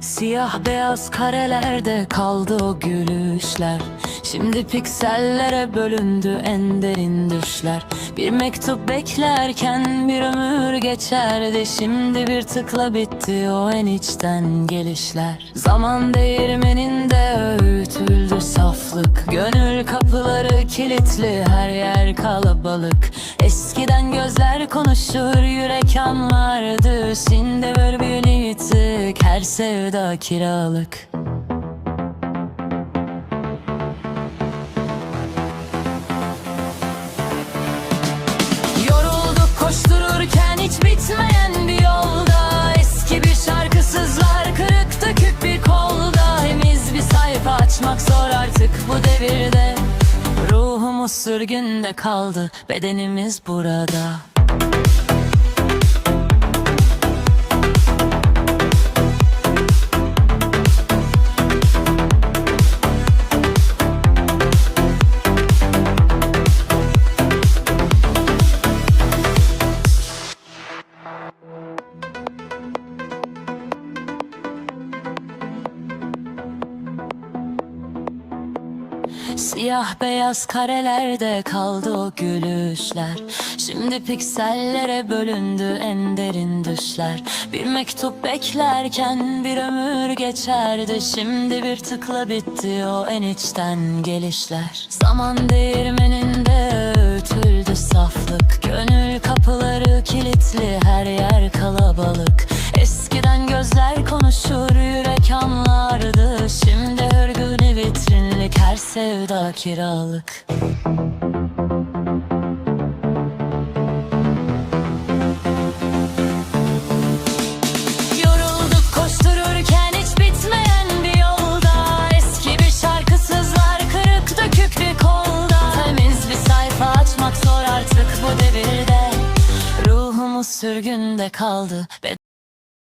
Siyah beyaz karelerde kaldı o gülüşler. Şimdi piksellere bölündü en derin düşler. Bir mektup beklerken bir ömür geçerdi. Şimdi bir tıkla bitti o en içten gelişler. Zaman değirmeninde öğütüldü saflık. Gönül kapıları kilitli her yer kalabalık. Eskiden gözler konuşur yürek anlardı. Şimdi her sevda kiralık. Yorulduk koştururken hiç bitmeyen bir yolda. Eski bir şarkısızlar kırık dökük bir kolda. Temiz bir sayfa açmak zor artık bu devirde. Ruhumuz sürgünde kaldı bedenimiz burada Siyah beyaz karelerde kaldı o gülüşler. Şimdi piksellere bölündü en derin düşler. Bir mektup beklerken bir ömür geçerdi. Şimdi bir tıkla bitti o en içten gelişler. Zaman değirmeninde öğütüldü saflık devirde. Ruhumuz sürgünde kaldı